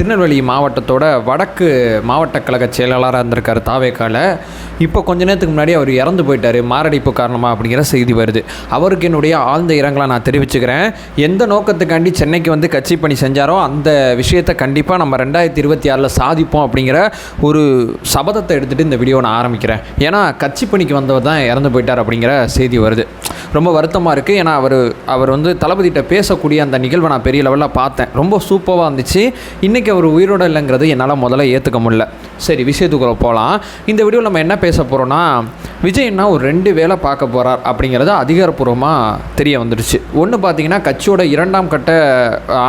திருநெல்வேலி மாவட்டத்தோட வடக்கு மாவட்ட கழக செயலாளராக இருந்திருக்கார் தாவேக்கால. இப்போ கொஞ்ச நேரத்துக்கு முன்னாடி அவர் இறந்து போயிட்டார். மாரடைப்பு காரணமாக அப்படிங்கிற செய்தி வருது. அவருக்கு என்னுடைய ஆழ்ந்த இரங்கலை நான் தெரிவிச்சுக்கிறேன். எந்த நோக்கத்துக்காண்டி சென்னைக்கு வந்து கட்சி பணி செஞ்சாரோ அந்த விஷயத்தை கண்டிப்பாக நம்ம ரெண்டாயிரத்தி இருபத்தி ஆறில் சாதிப்போம் அப்படிங்கிற ஒரு சபதத்தை எடுத்துகிட்டு இந்த வீடியோ நான் ஆரம்பிக்கிறேன். ஏன்னா கட்சி பணிக்கு வந்தவர் தான் இறந்து போயிட்டார் அப்படிங்கிற செய்தி வருது. ரொம்ப வருத்தமாக இருக்குது ஏன்னா அவர் அவர் வந்து தளபதிகிட்ட பேசக்கூடிய அந்த நிகழ்வை நான் பெரிய லெவலில் பார்த்தேன். ரொம்ப சூப்பராக இருந்துச்சு. இன்றைக்கி அவர் உயிரோட இல்லைங்கிறது என்னால் முதல்ல ஏற்றுக்க முடியல. சரி விஷயத்துக்குள்ளே போகலாம் இந்த வீடியோவில் நம்ம என்ன பேச போகிறோன்னா விஜய்னா ஒரு ரெண்டு வேலை பார்க்க போகிறார் அப்படிங்கிறது அதிகாரப்பூர்வமாக தெரிய வந்துடுச்சு. ஒன்று பார்த்தீங்கன்னா கட்சியோட இரண்டாம் கட்ட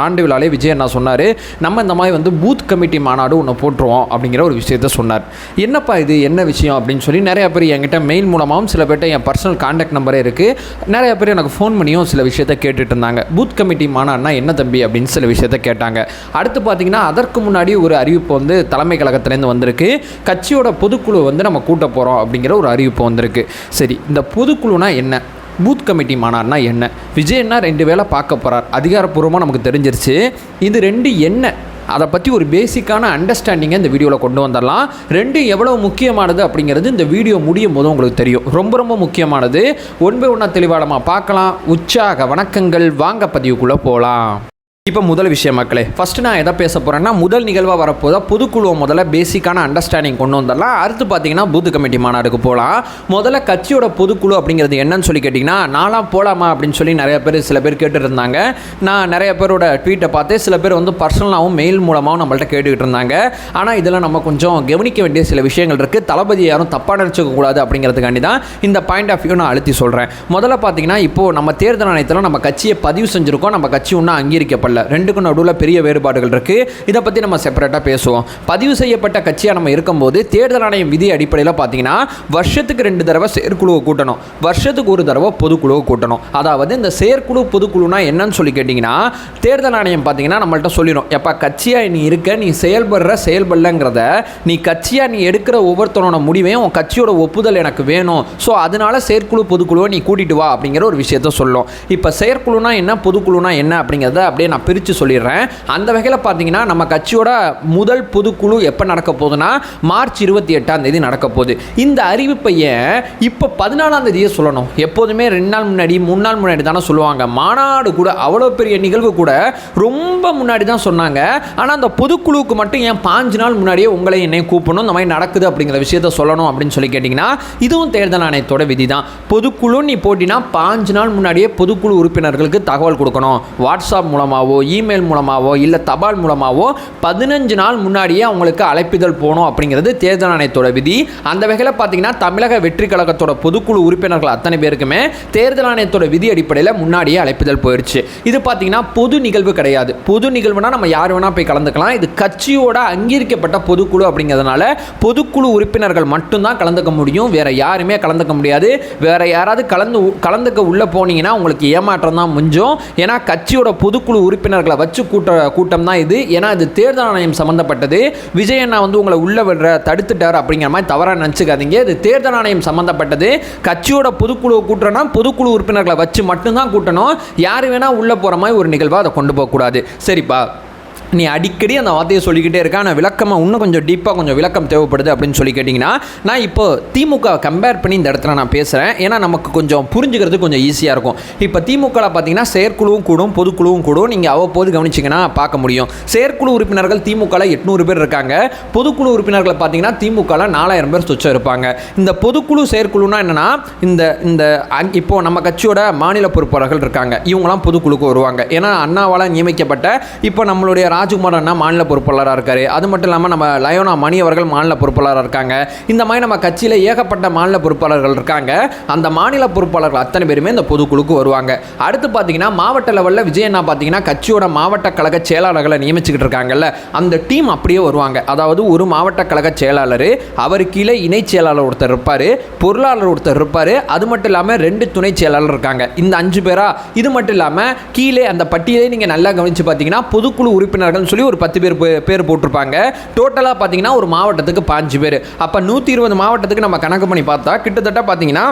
ஆண்டு விழாலே விஜய் என்ன சொன்னார் நம்ம இந்த மாதிரி வந்து பூத் கமிட்டி மாநாடு ஒன்று போட்டுருவோம் அப்படிங்கிற ஒரு விஷயத்த சொன்னார். என்னப்பா இது? என்ன விஷயம்? அப்படின்னு சொல்லி நிறைய பேர் என்கிட்ட மெயில் மூலமாகவும் சில பேர்கிட்ட என் பர்சனல் காண்டாக்ட் நம்பரே இருக்குது நிறைய பேர் எனக்கு ஃபோன் பண்ணியும் சில விஷயத்த கேட்டுட்டு இருந்தாங்க. பூத் கமிட்டி மாநாடுனா என்ன தம்பி? அப்படின்னு சில விஷயத்த கேட்டாங்க. அடுத்து பார்த்தீங்கன்னா அதற்கு முன்னாடி ஒரு அறிவிப்பு வந்து தலைமை கழகத்துலேருந்து வந்திருக்கு. கட்சியோட பொதுக்குழு வந்து நம்ம கூட்ட போகிறோம் அப்படிங்கிற ஒரு அறிவிப்பு வந்திருக்கு. சரி இந்த பொதுக்குழுனா என்ன? பூத் கமிட்டி மாநாடுனா என்ன? விஜயன்னா ரெண்டு வேளை பார்க்க போகிறார் அதிகாரப்பூர்வமாக நமக்கு தெரிஞ்சிருச்சு. இது ரெண்டு என்ன? அதை பற்றி ஒரு பேசிக்கான அண்டர்ஸ்டாண்டிங்கை இந்த வீடியோவில் கொண்டு வந்துடலாம். ரெண்டு எவ்வளோ முக்கியமானது அப்படிங்கிறது இந்த வீடியோ முடியும் போது உங்களுக்கு தெரியும். ரொம்ப ரொம்ப முக்கியமானது. ஒன்பே ஒன்றா தெளிவாளமாக பார்க்கலாம். உற்சாக வணக்கங்கள். வாங்க பதிவுக்குள்ளே போகலாம் இப்போ முதல் விஷயம் மக்களே. ஃபஸ்ட்டு நான் எதை பேச போகிறேன்னா முதல் நிகழ்வாக வரப்போதா பொதுக்குழுவை முதல்ல பேசிக்கான அண்டர்ஸ்டாண்டிங் கொண்டு வந்துடலாம். அடுத்து பார்த்தீங்கன்னா பூத் கமிட்டி மாநாடுக்கு போகலாம். முதல்ல கட்சியோட பொதுக்குழு அப்படிங்கிறது என்னன்னு சொல்லி கேட்டிங்கன்னா நாளாக போகலாமா அப்படின்னு சொல்லி நிறைய பேர் சில பேர் கேட்டுட்டு இருந்தாங்க நான் நிறைய பேரோட ட்வீட்டை பார்த்து சில பேர் வந்து பர்சனலாகவும் மெயில் மூலமாகவும் நம்மள்ட்ட கேட்டுக்கிட்டு இருந்தாங்க ஆனால் இதில் நம்ம கொஞ்சம் கவனிக்க வேண்டிய சில விஷயங்கள் இருக்குது தளபதி யாரும் தப்பாக நினச்சிக்கக்கூடாது அப்படிங்கிறதுக்காண்டி தான் இந்த பாயிண்ட் ஆஃப் வியூ நான் அழுத்தி சொல்கிறேன் முதல்ல பார்த்தீங்கன்னா இப்போது நம்ம தேர்தல் ஆணையத்தில் நம்ம கட்சியை பதிவு செஞ்சுருக்கோம். நம்ம கட்சி ஒன்றும் அங்கீகரிக்கப்படல. ரெண்டுக்கும் நடுவில் பெரிய வேறுபாடுகள் இருக்குது இதை பற்றி நம்ம செப்பரேட்டாக பேசுவோம். பதிவு செய்யப்பட்ட கட்சியாக நம்ம இருக்கும்போது தேர்தல் ஆணையம் விதி அடிப்படையில் பார்த்தீங்கன்னா வருஷத்துக்கு ரெண்டு தடவை செயற்குழுவை கூட்டணும். வருஷத்துக்கு ஒரு தடவை பொதுக்குழுவை கூட்டணும். அதாவது இந்த செயற்குழு பொதுக்குழுனா என்னன்னு சொல்லி கேட்டிங்கன்னா தேர்தல் ஆணையம் பார்த்தீங்கன்னா நம்மள்ட்ட சொல்லிடும் எப்போ கட்சியாக நீ இருக்க நீ செயல்படுற செயல்படலங்கிறத நீ கட்சியாக நீ எடுக்கிற ஒவ்வொருத்தரோட முடிவையும் உன் கட்சியோட ஒப்புதல் எனக்கு வேணும். ஸோ அதனால செயற்குழு பொதுக்குழுவை நீ கூட்டிட்டு வா அப்படிங்கிற ஒரு விஷயத்த சொல்லும். இப்போ செயற்குழுனா என்ன பொதுக்குழுனா என்ன அப்படிங்கிறத அப்படியே நான் பிரித்து சொல்லிடுறேன். அந்த வகையில் பார்த்தீங்கன்னா நம்ம கட்சியோட முதல் பொதுக்குழு எப்போ நடக்க போகுதுன்னா மார்ச் இருபத்தி எட்டாம் தேதி நடக்க போகுது. இந்த அறிவிப்பை ஏன் இப்போ பதினாலாம் தேதியே சொல்லணும். எப்போதுமே ரெண்டு நாள் முன்னாடி மூணு நாள் முன்னாடி தானே சொல்லுவாங்க. மாநாடு கூட அவ்வளோ பெரிய நிகழ்வு கூட ரொம்ப முன்னாடி தான் சொன்னாங்க. ஆனால் அந்த பொதுக்குழுவுக்கு மட்டும் ஏன் பாஞ்சு நாள் முன்னாடியே உங்களை என்னையும் கூப்பிடணும் இந்த மாதிரி நடக்குது அப்படிங்கிற விஷயத்த சொல்லணும் அப்படின்னு சொல்லி கேட்டிங்கன்னா இதுவும் தேர்தல் ஆணையத்தோட விதி தான் பொதுக்குழு நீ போட்டினா பாஞ்சு நாள் முன்னாடியே பொதுக்குழு உறுப்பினர்களுக்கு தகவல் கொடுக்கணும். வாட்ஸ்அப் மூலமாகவோ இமெயில் மூலமாகவோ இல்லை தபால் மூலமாகவோ பதினஞ்சு நாள் முன்னாடியே அவங்களுக்கு அழைப்பிதழ் போகணும் அப்படிங்கிறது தேர்தல் ஆணையத்தோட விதி. அந்த வகையில் பார்த்தீங்கன்னா தமிழக வெற்றி கழகத்தோட பொதுக்குழு உறுப்பினர்கள் அத்தனை பேருக்குமே தேர்தல் ஆணையத்தோட விதி அடிப்படையில் முன்னாடியே அழைப்பிதழ் போயிடுச்சு இது பார்த்தீங்கன்னா பொது நிகழ்வு கிடையாது. பொது நிகழ்வுனா நம்ம யார் வேணால் போய் கலந்துக்கலாம். இது கட்சியோட அங்கீகரிக்கப்பட்ட பொதுக்குழு அப்படிங்கிறதுனால பொதுக்குழு உறுப்பினர்கள் மட்டும்தான் கலந்துக்க முடியும். வேற யாருமே கலந்துக்க முடியாது. வேற யாராவது கலந்து கலந்துக்க உள்ளே போனீங்கன்னா உங்களுக்கு ஏமாற்றம் தான் முஞ்சும். ஏன்னா கட்சியோட பொதுக்குழு உறுப்பினர்களை வச்சு கூட்ட கூட்டம் தான் இது. ஏன்னா இது தேர்தல் ஆணையம் சம்மந்தப்பட்டது விஜய் அண்ணா வந்து உங்களை உள்ள விடுற தடுத்துட்டார் அப்படிங்கிற மாதிரி தவறாக நினச்சிக்காதீங்க. இது தேர்தல் ஆணையம் சம்மந்தப்பட்டது கட்சியோட பொதுக்குழு கூட்டுறனா பொதுக்குழு உறுப்பினர்களை வச்சு மட்டும்தான் கூட்டணும். யார் வேணால் உள்ளே போகிற மாதிரி ஒரு நிகழ்வாக அதை கொண்டு போகக்கூடாது. சரிப்பா. நீ அடிக்கடி அந்த வார்த்தையை சொல்லிக்கிட்டே இருக்க ஆனால் விளக்கமாக இன்னும் கொஞ்சம் டீப்பாக கொஞ்சம் விளக்கம் தேவைப்படுது அப்படின்னு சொல்லி கேட்டிங்கன்னா நான் இப்போ திமுக கம்பேர் பண்ணி இந்த இடத்துல நான் பேசுகிறேன் ஏன்னா நமக்கு கொஞ்சம் புரிஞ்சுக்கிறது கொஞ்சம் ஈஸியாக இருக்கும். இப்போ திமுகவில் பார்த்தீங்கன்னா செயற்குழுவும் கூடும் பொதுக்குழுவும் கூடும். நீங்கள் அவ்வப்போது கவனிச்சிங்கன்னா பார்க்க முடியும். செயற்குழு உறுப்பினர்கள் திமுகவில் எட்நூறு பேர் இருக்காங்க. பொதுக்குழு உறுப்பினர்கள் பார்த்தீங்கன்னா திமுகவில் நாலாயிரம் பேர் சொச்சம் இருப்பாங்க. இந்த பொதுக்குழு செயற்குழுனா என்னென்னா இந்த இந்த அங்- நம்ம கட்சியோட மாநில பொறுப்பாளர்கள் இருக்காங்க. இவங்களாம் பொதுக்குழுக்கு வருவாங்க. ஏன்னா அண்ணாவால் நியமிக்கப்பட்ட இப்போ நம்மளுடைய ராஜ்குமார் அண்ணா மாநில பொறுப்பாளராக இருக்கார். அது மட்டும் இல்லாமல் நம்ம லயோனா மணி அவர்கள் மாநில பொறுப்பாளராக இருக்காங்க. இந்த மாதிரி நம்ம கட்சியில் ஏகப்பட்ட மாநில பொறுப்பாளர்கள் இருக்காங்க. அந்த மாநில பொறுப்பாளர்கள் அத்தனை பேருமே இந்த பொதுக்குழுக்கு வருவாங்க. அடுத்து பார்த்தீங்கன்னா மாவட்ட லெவலில் விஜயண்ணா பார்த்தீங்கன்னா கட்சியோட மாவட்ட கழக செயலாளர்களை நியமிச்சுக்கிட்டு இருக்காங்கல்ல. அந்த டீம் அப்படியே வருவாங்க. அதாவது ஒரு மாவட்ட கழக செயலாளர் அவர் கீழே இணை செயலாளர் ஒருத்தர் இருப்பார் பொருளாளர் ஒருத்தர் இருப்பார். அது மட்டும் இல்லாமல் ரெண்டு துணை செயலாளர் இருக்காங்க. இந்த அஞ்சு பேரா? இது மட்டும் இல்லாமல் கீழே அந்த பட்டியலை நீங்கள் நல்லா கவனித்து பார்த்தீங்கன்னா பொதுக்குழு உறுப்பினர் உறுப்பினர்கள்னு சொல்லி ஒரு பத்து பேர் பேர் போட்டிருப்பாங்க. டோட்டலாக பார்த்தீங்கன்னா ஒரு மாவட்டத்துக்கு பாஞ்சு பேர். அப்போ நூற்றி இருபது மாவட்டத்துக்கு நம்ம கணக்கு பண்ணி பார்த்தா கிட்டத்தட்ட பார்த்தீங்கன்னா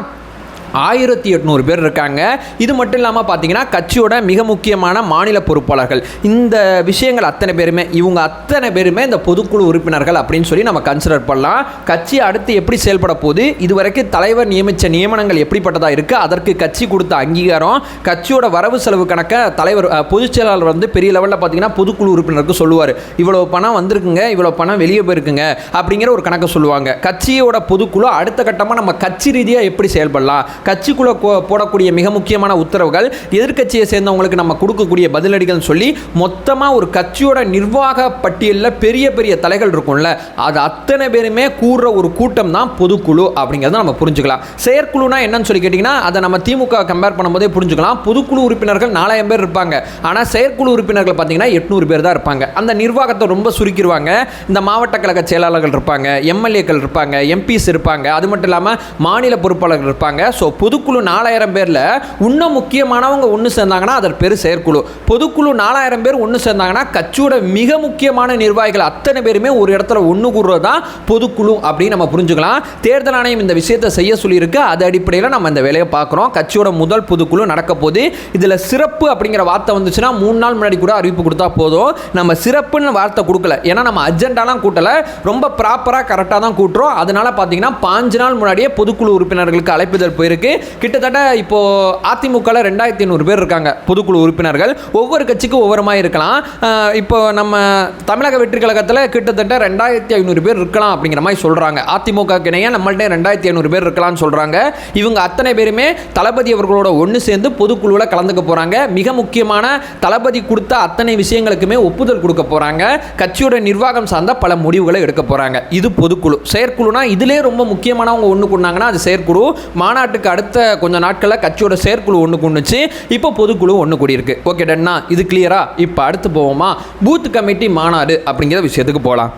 ஆயிரத்தி எட்நூறு பேர் இருக்காங்க. இது மட்டும் இல்லாமல் பார்த்தீங்கன்னா கட்சியோட மிக முக்கியமான மாநில பொறுப்பாளர்கள். இந்த விஷயங்கள் அத்தனை பேருமே இவங்க அத்தனை பேருமே இந்த பொதுக்குழு உறுப்பினர்கள் அப்படின்னு சொல்லி நம்ம கன்சிடர் பண்ணலாம். கட்சி அடுத்து எப்படி செயல்பட போகுது இதுவரைக்கும் தலைவர் நியமித்த நியமனங்கள் எப்படிப்பட்டதாக இருக்குது அதற்கு கட்சி கொடுத்த அங்கீகாரம் கட்சியோட வரவு செலவு கணக்கை தலைவர் பொதுச் செயலாளர் வந்து பெரிய லெவலில் பார்த்தீங்கன்னா பொதுக்குழு உறுப்பினருக்கு சொல்லுவார். இவ்வளோ பணம் வந்திருக்குங்க இவ்வளோ பணம் வெளியே போயிருக்குங்க அப்படிங்கிற ஒரு கணக்கை சொல்லுவாங்க. கட்சியோட பொதுக்குழு அடுத்த கட்டமாக நம்ம கட்சி ரீதியாக எப்படி செயல்படலாம் கட்சிக்குள்ளே போடக்கூடிய மிக முக்கியமான உத்தரவுகள் எதிர்க்கட்சியை சேர்ந்தவங்களுக்கு நம்ம கொடுக்கக்கூடிய பதிலடிகள்னு சொல்லி மொத்தமாக ஒரு கட்சியோட நிர்வாக பட்டியலில் பெரிய பெரிய தலைகள் இருக்கும்ல. அது அத்தனை பேருமே கூடுற ஒரு கூட்டம் தான் பொதுக்குழு அப்படிங்கிறத நம்ம புரிஞ்சுக்கலாம். செயற்குழுனா என்னன்னு சொல்லி கேட்டிங்கன்னா அதை நம்ம திமுக கம்பேர் பண்ணும்போதே புரிஞ்சுக்கலாம். பொதுக்குழு உறுப்பினர்கள் நாலாயிரம் பேர் இருப்பாங்க. ஆனால் செயற்குழு உறுப்பினர்கள் பார்த்தீங்கன்னா எட்நூறு பேர் தான் இருப்பாங்க. அந்த நிர்வாகத்தை ரொம்ப சுருக்கிடுவாங்க. இந்த மாவட்ட கழக செயலாளர்கள் இருப்பாங்க எம்எல்ஏக்கள் இருப்பாங்க எம்பிஸ் இருப்பாங்க. அது மட்டும் இல்லாமல் மாநில பொறுப்பாளர்கள் இருப்பாங்க. ஸோ பொதுக்குழு நாலாயிரம் பேரில் இன்னும் முக்கியமானவங்க ஒன்று சேர்ந்தாங்கன்னா அதன் பேர் செயற்குழு. பொதுக்குழு நாலாயிரம் பேர் ஒன்று சேர்ந்தாங்கன்னா கட்சியோட மிக முக்கியமான நிர்வாகிகள் அத்தனை பேருமே ஒரு இடத்துல ஒன்று கூடுறது தான் பொதுக்குழு அப்படின்னு நம்ம புரிஞ்சுக்கலாம். தேர்தல் ஆணையம் இந்த விஷயத்தை செய்ய சொல்லியிருக்கு. அது அடிப்படையில் நம்ம இந்த வேலையை பார்க்குறோம். கட்சியோட முதல் பொதுக்குழு நடக்க போது இதில் சிறப்பு அப்படிங்கிற வார்த்தை வந்துச்சுன்னா மூணு நாள் முன்னாடி கூட அறிவிப்பு கொடுத்தா போதும். நம்ம சிறப்புன்னு வார்த்தை கொடுக்கல. ஏன்னா நம்ம அஜெண்டாலாம் கூட்டலை. ரொம்ப ப்ராப்பராக கரெக்டாக தான் கூட்டுறோம். அதனால் பார்த்தீங்கன்னா பாஞ்சு நாள் முன்னாடியே பொதுக்குழு உறுப்பினர்களுக்கு அழைப்புதல் போயிருக்கு. கிட்டத்தட்ட இப்போ அதிமுகவில் ரெண்டாயிரத்தி ஐநூறு பேர் இருக்காங்க பொதுக்குழு உறுப்பினர்கள். ஒவ்வொரு கட்சிக்கும் ஒவ்வொரு மாதிரி இருக்கலாம் இப்போ நம்ம தமிழக வெற்றி கழகத்தில் கிட்டத்தட்ட ரெண்டாயிரத்தி ஐநூறு பேர் இருக்கலாம் அப்படிங்கிற மாதிரி சொல்கிறாங்க அதிமுக இணைய நம்மள்கிட்ட ரெண்டாயிரத்தி ஐநூறு பேர் இருக்கலாம்னு சொல்கிறாங்க இவங்க அத்தனை பேருமே தளபதி அவர்களோட ஒன்று சேர்ந்து பொதுக்குழுவில் கலந்துக்க போகிறாங்க மிக முக்கியமான தளபதி கொடுத்த அத்தனை விஷயங்களுக்குமே ஒப்புதல் கொடுக்க போகிறாங்க கட்சியோட நிர்வாகம் சார்ந்த பல முடிவுகளை எடுக்க போகிறாங்க இது பொதுக்குழு. செயற்குழுனா இதிலே ரொம்ப முக்கியமானவங்க ஒன்று கொண்டாங்கன்னா அது செயற்குழு. மாநாட்டுக்கு அடுத்த கொஞ்ச நாட்களில் கட்சியோட செயற்குழு ஒன்று கொண்டுச்சு. இப்போ பொதுக்குழு ஒன்று கூடியிருக்கு. ஓகே டன்னா இது கிளியரா இப்போ அடுத்து போவோமா? பூத் கமிட்டி மாநாடு அப்படிங்கிற விஷயத்துக்கு போகலாம்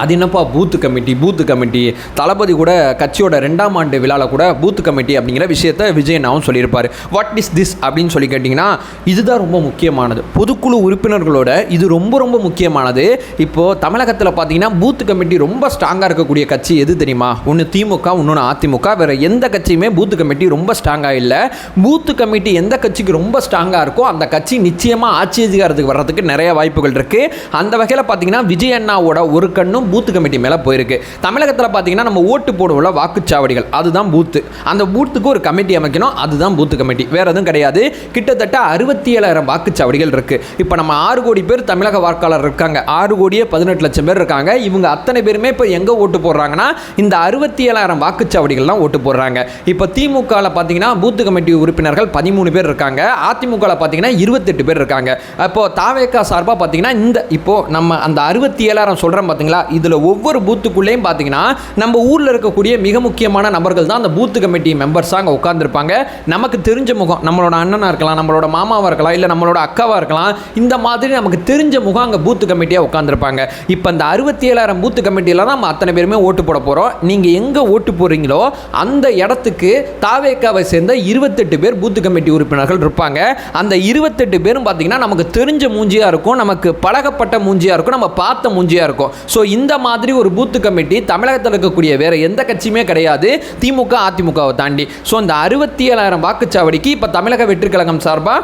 அது என்னப்பா பூத்து கமிட்டி பூத்து கமிட்டி? தளபதி கூட கட்சியோட ரெண்டாம் ஆண்டு விழாவில் கூட பூத்து கமிட்டி அப்படிங்கிற விஷயத்த விஜயனாவும் சொல்லியிருப்பார். வாட் இஸ் திஸ் அப்படின்னு சொல்லி கேட்டிங்கன்னா இதுதான் ரொம்ப முக்கியமானது. பொதுக்குழு உறுப்பினர்களோட இது ரொம்ப ரொம்ப முக்கியமானது. இப்போது தமிழகத்தில் பார்த்தீங்கன்னா பூத்து கமிட்டி ரொம்ப ஸ்ட்ராங்காக இருக்கக்கூடிய கட்சி எது தெரியுமா? ஒன்று திமுக இன்னொன்று அதிமுக. வேறு எந்த கட்சியுமே பூத்து கமிட்டி ரொம்ப ஸ்ட்ராங்காக இல்லை. பூத்து கமிட்டி எந்த கட்சிக்கு ரொம்ப ஸ்ட்ராங்காக இருக்கோ அந்த கட்சி நிச்சயமாக ஆட்சி அதிகாரத்துக்கு வர்றதுக்கு நிறைய வாய்ப்புகள் இருக்குது அந்த வகையில் பார்த்தீங்கன்னா விஜய் அண்ணாவோட ஒரு கண்ணும் பூத்து கமிட்டி மேலே போயிருக்கு. தமிழகத்தில் பார்த்தீங்கன்னா நம்ம ஓட்டு போடுவோம்ல வாக்குச்சாவடிகள். அதுதான் பூத்து அந்த பூத்துக்கு ஒரு கமிட்டி அமைக்கணும் அதுதான் பூத்து கமிட்டி வேற எதுவும் கிடையாது. கிட்டத்தட்ட அறுபத்தி ஏழாயிரம் வாக்குச்சாவடிகள் இருக்கு. இப்போ நம்ம ஆறு கோடி பேர் தமிழக வாக்காளர் இருக்காங்க. ஆறு கோடியே பதினெட்டு லட்சம் பேர் இருக்காங்க. இவங்க அத்தனை பேருமே இப்போ எங்கே ஓட்டு போடுறாங்கன்னா இந்த அறுபத்தி ஏழாயிரம் வாக்குச்சாவடிகள் தான் ஓட்டு போடுறாங்க. இப்போ திமுகவில் பார்த்தீங்கன்னா பூத்து கமிட்டி உறுப்பினர்கள் பதிமூணு பேர் இருக்காங்க. அதிமுகவில் பார்த்தீங்கன்னா இருபத்தெட்டு பேர் இருக்காங்க. இப்போ தாவேக்கா சார்பாக பார்த்தீங்கன்னா இந்த இப்போ நம்ம அந்த அறுபத்தி ஏழாயிரம் சொல்கிறோம் பார்த்தீங்களா இதில் ஒவ்வொரு பூத்துக்குள்ளேயும் பார்த்தீங்கன்னா நம்ம ஊரில் இருக்கக்கூடிய மிக முக்கியமான நபர்கள் தான் அந்த பூத்து கமிட்டி மெம்பர்ஸாக அங்கே உட்காந்துருப்பாங்க நமக்கு தெரிஞ்ச முகம் நம்மளோட அண்ணனாக இருக்கலாம் நம்மளோட மாமாவாக இருக்கலாம் இல்லை நம்மளோட அக்காவாக இருக்கலாம் இந்த மாதிரி நமக்கு தெரிஞ்ச முகம் அங்கே பூத்து கமிட்டியாக உட்காந்துருப்பாங்க இப்போ இந்த அறுபத்தி ஏழாயிரம் பூத்து கமிட்டியில் தான் நம்ம அத்தனை பேருமே ஓட்டு போட போகிறோம் நீங்கள் எங்கே ஓட்டு போகிறீங்களோ அந்த இடத்துக்கு தாவேக்காவை சேர்ந்த இருபத்தெட்டு பேர் பூத்து கமிட்டி உறுப்பினர்கள் இருப்பாங்க. அந்த இருபத்தெட்டு பேரும் பார்த்தீங்கன்னா நமக்கு தெரிஞ்ச மூஞ்சியாக இருக்கும் நமக்கு பழகப்பட்ட மூஞ்சியாக இருக்கும் நம்ம பார்த்த மூஞ்சியாக இருக்கும். ஸோ இந்த இந்த மாதிரி ஒரு பூத்து கமிட்டி தமிழகத்தில் இருக்கக்கூடிய வேற எந்த கட்சியுமே கிடையாது. திமுக அதிமுகவை தாண்டி. ஸோ இந்த அறுபத்தி ஏழாயிரம் வாக்குச்சாவடிக்கு இப்போ தமிழக வெற்றி கழகம் சார்பாக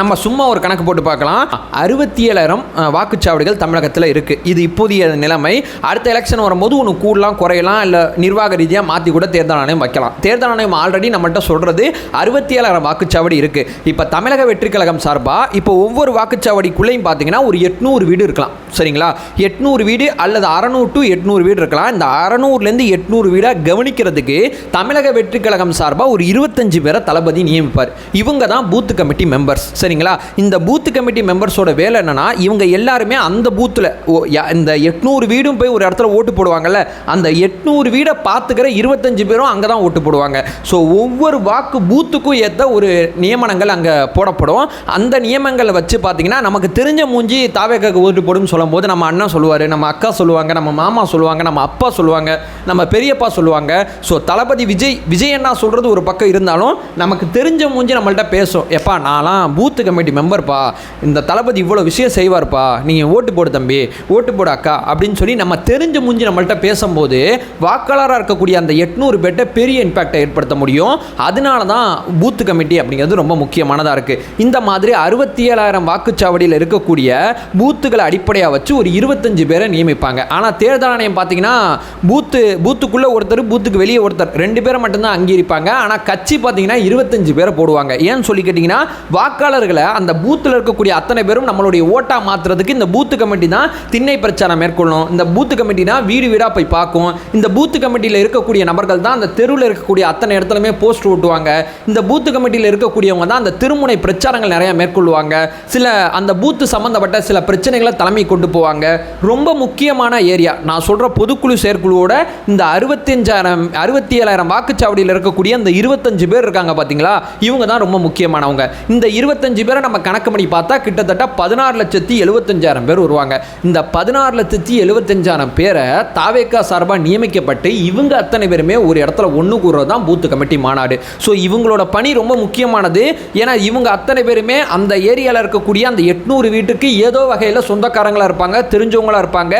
நம்ம சும்மா ஒரு கணக்கு போட்டு பார்க்கலாம். அறுபத்தி ஏழாயிரம் வாக்குச்சாவடிகள் தமிழகத்தில் இருக்குது இது இப்போதைய நிலைமை. அடுத்த எலெக்ஷன் வரும்போது ஒன்று கூடலாம் குறையலாம் இல்லை நிர்வாக ரீதியாக மாற்றி கூட தேர்தல் ஆணையம் வைக்கலாம். தேர்தல் ஆணையம் ஆல்ரெடி நம்மகிட்ட சொல்கிறது அறுபத்தி ஏழாயிரம் வாக்குச்சாவடி இருக்குது இப்போ தமிழக வெற்றி கழகம் சார்பாக இப்போ ஒவ்வொரு வாக்குச்சாவடிக்குள்ளேயும் பார்த்தீங்கன்னா ஒரு எட்நூறு வீடு இருக்கலாம். சரிங்களா? எட்நூறு வீடு அல்லது அறநூறு டு எட்நூறு வீடு இருக்கலாம். இந்த அறநூறுலேருந்து எட்நூறு வீடாக கவனிக்கிறதுக்கு தமிழக வெற்றி கழகம் சார்பாக ஒரு இருபத்தஞ்சு பேரை தளபதி நியமிப்பார். இவங்க தான் பூத்து கமிட்டி மெம்பர்ஸ் சரி சரிங்களா? இந்த பூத்து கமிட்டி மெம்பர்ஸோட வேலை என்னன்னா இவங்க எல்லாருமே அந்த பூத்தில் இந்த எட்நூறு வீடும் போய் ஒரு இடத்துல ஓட்டு போடுவாங்கல்ல அந்த எட்நூறு வீடை பார்த்துக்கிற இருபத்தஞ்சு பேரும் அங்கே தான் ஓட்டு போடுவாங்க. ஸோ ஒவ்வொரு வாக்கு பூத்துக்கும் ஏற்ற ஒரு நியமனங்கள் அங்கே போடப்படும். அந்த நியமங்களை வச்சு பார்த்தீங்கன்னா நமக்கு தெரிஞ்ச மூஞ்சி தாவேக்காக்கு ஓட்டு போடுன்னு சொல்லும்போது நம்ம அண்ணன் சொல்லுவார் நம்ம அக்கா சொல்லுவாங்க நம்ம மாமா சொல்லுவாங்க நம்ம அப்பா சொல்லுவாங்க நம்ம பெரியப்பா சொல்லுவாங்க. ஸோ தளபதி விஜய் விஜய் என்ன சொல்கிறது ஒரு பக்கம் இருந்தாலும் நமக்கு தெரிஞ்ச மூஞ்சி நம்மள்ட்ட பேசும். எப்பா நான்லாம் பூத் பூத்து கமிட்டி மெம்பர்ப்பா? இந்த தளபதி இவ்வளோ விஷயம் செய்வார்ப்பா? நீங்கள் ஓட்டு போடு தம்பி ஓட்டு போடு அக்கா அப்படின்னு சொல்லி நம்ம தெரிஞ்ச மூஞ்சி நம்மள்கிட்ட பேசும்போது வாக்காளராக இருக்கக்கூடிய அந்த எட்நூறு பேர்ட்ட பெரிய இம்பாக்டை ஏற்படுத்த முடியும். அதனால தான் பூத்து கமிட்டி அப்படிங்கிறது ரொம்ப முக்கியமானதாக இருக்குது இந்த மாதிரி அறுபத்தி ஏழாயிரம் வாக்குச்சாவடியில் இருக்கக்கூடிய பூத்துகளை அடிப்படையாக வச்சு ஒரு இருபத்தஞ்சு பேரை நியமிப்பாங்க. ஆனால் தேர்தல் ஆணையம் பார்த்தீங்கன்னா பூத்து பூத்துக்குள்ளே ஒருத்தர் பூத்துக்கு வெளியே ஒருத்தர் ரெண்டு பேரை மட்டும்தான் அங்கீகரிப்பாங்க. ஆனால் கட்சி பார்த்தீங்கன்னா இருபத்தஞ்சு பேரை போடுவாங்க. ஏன்னு சொல்லி கேட்டிங்கன்னா வாக்காளர்களை அந்த பூத்தில் இருக்கக்கூடிய அத்தனை பேரும் நம்மளுடைய ஓட்டாக மாற்றுறதுக்கு இந்த பூத்து கமிட்டி தான் திண்ணை பிரச்சாரம் மேற்கொள்ளும் இந்த பூத்து கமிட்டி தான் வீடு வீடாக போய் பார்க்கும். இந்த பூத்து கமிட்டியில் இருக்கக்கூடிய நபர்கள் தான் அந்த தெருவில் இருக்கக்கூடிய அத்தனை இடத்துலையுமே போஸ்ட் ஓட்டுவாங்க. இந்த பூத்து கமிட்டியில் இருக்கக்கூடியவங்க தான் அந்த திருமுனை பிரச்சாரங்கள் நிறையா மேற்கொள்வாங்க. சில அந்த பூத்து சம்மந்தப்பட்ட சில பிரச்சனைகளை தலைமை கொண்டு போவாங்க. ரொம்ப முக்கியமான ஏரியா. நான் சொல்கிற பொதுக்குழு செயற்குழுவோட இந்த அறுபத்தஞ்சாயிரம் அறுபத்தி ஏழாயிரம் வாக்குச்சாவடியில் இருக்கக்கூடிய அந்த இருபத்தஞ்சு பேர் இருக்காங்க பார்த்தீங்களா இவங்க தான் ரொம்ப முக்கியமானவங்க. இந்த இருபத்தஞ்சு பேரை நம்ம கணக்கு பண்ணி பார்த்தா கிட்டத்தட்ட பதினாறு லட்சத்தி எழுபத்தஞ்சாயிரம் பேர் வருவாங்க. இந்த பதினாறு லட்சத்தி எழுபத்தஞ்சாயிரம் பேரை தாவேக்கா சார்பாக நியமிக்கப்பட்டு இவங்க அத்தனை பேருமே ஒரு இடத்துல ஒன்று கூடுறது தான் பூத்து கமிட்டி மாநாடு. ஸோ இவங்களோட பணி ரொம்ப முக்கியமானது. ஏன்னா இவங்க அத்தனை பேருமே அந்த ஏரியாவில் இருக்கக்கூடிய அந்த எட்நூறு வீட்டுக்கு ஏதோ வகையில் சொந்தக்காரங்களாக இருப்பாங்க தெரிஞ்சவங்களா இருப்பாங்க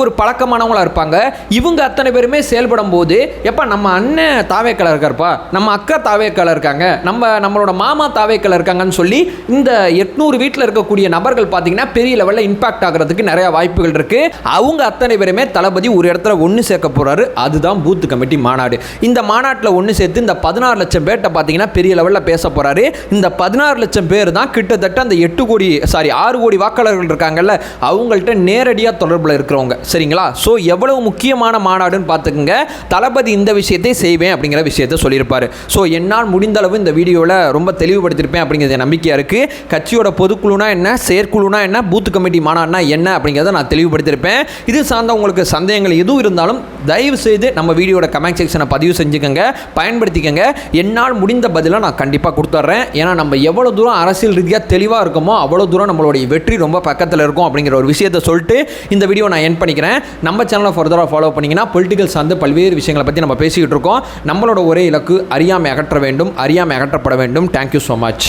ஒரு பழக்கமானவங்களா இருப்பாங்க. இவங்க அத்தனை பேருமே செயல்படும் போது எப்போ நம்ம அண்ணன் தாவேக்கலை இருக்காருப்பா நம்ம அக்கா தாவேக்கலை இருக்காங்க நம்ம நம்மளோட மாமா தாவேக்கலை இருக்காங்கன்னு சொல்லி இந்த எட்நூறு வீட்டில் இருக்கக்கூடிய நபர்கள் பார்த்தீங்கன்னா பெரிய லெவலில் இம்பாக்ட் ஆகிறதுக்கு நிறைய வாய்ப்புகள் இருக்கு. அவங்க அத்தனை பேருமே தளபதி ஒரு இடத்துல ஒன்று சேர்க்க போறாரு. அதுதான் பூத் கமிட்டி மாநாடு. இந்த மாநாட்டில் ஒன்று சேர்த்து இந்த பதினாறு லட்சம் பேர்கிட்ட பார்த்தீங்கன்னா பெரிய லெவலில் பேச போறாரு. இந்த பதினாறு லட்சம் பேர் தான் கிட்டத்தட்ட அந்த எட்டு கோடி சாரி ஆறு கோடி வாக்காளர்கள் இருக்காங்கல்ல அவங்கள்ட்ட நேரடியாக தொடர்பில் இருக்கிறவங்க. சரிங்களா? ஸோ எவ்வளவு முக்கியமான மாநாடுன்னு பார்த்துக்குங்க தளபதி இந்த விஷயத்தை செய்வேன் அப்படிங்கிற விஷயத்தை சொல்லியிருப்பாரு. ஸோ என்னால் முடிந்த அளவு இந்த வீடியோவில் ரொம்ப தெளிவுபடுத்தியிருப்பேன் அப்படிங்கிறது நம்பிக்கையாக இருக்குது கட்சியோட பொதுக்குழுனா என்ன? செயற்குழுனா என்ன? பூத் கமிட்டி மாநாடுனா என்ன? அப்படிங்கிறத நான் தெளிவுபடுத்தியிருப்பேன். இது சார்ந்த உங்களுக்கு சந்தேகங்கள் எதுவும் இருந்தாலும் தயவு செய்து நம்ம வீடியோட கமெண்ட் செக்ஷனை பதிவு செஞ்சுக்கோங்க. பயன்படுத்திக்கங்க. என்னால் முடிந்த பதிலாக நான் கண்டிப்பாக கொடுத்துட்றேன். ஏன்னா நம்ம எவ்வளோ தூரம் அரசியல் ரீதியாக தெளிவாக இருக்கோமோ அவ்வளோ தூரம் நம்மளுடைய வெற்றி ரொம்ப பக்கத்தில் இருக்கும் அப்படிங்கிற ஒரு விஷயத்தை சொல்லிட்டு இந்த வீடியோ நான் என் பண்ணிக்கிறேன். நம்ம சேனலை ஃபர்தராக ஃபாலோ பண்ணிங்கன்னா பொலிட்டிக்கல் சார்ந்து பல்வேறு விஷயங்களை பற்றி நம்ம பேசிக்கிட்டு இருக்கோம். நம்மளோட ஒரே இலக்கு அறியாமை அகற்ற வேண்டும். அறியாமை அகற்றப்பட வேண்டும். Thank you so much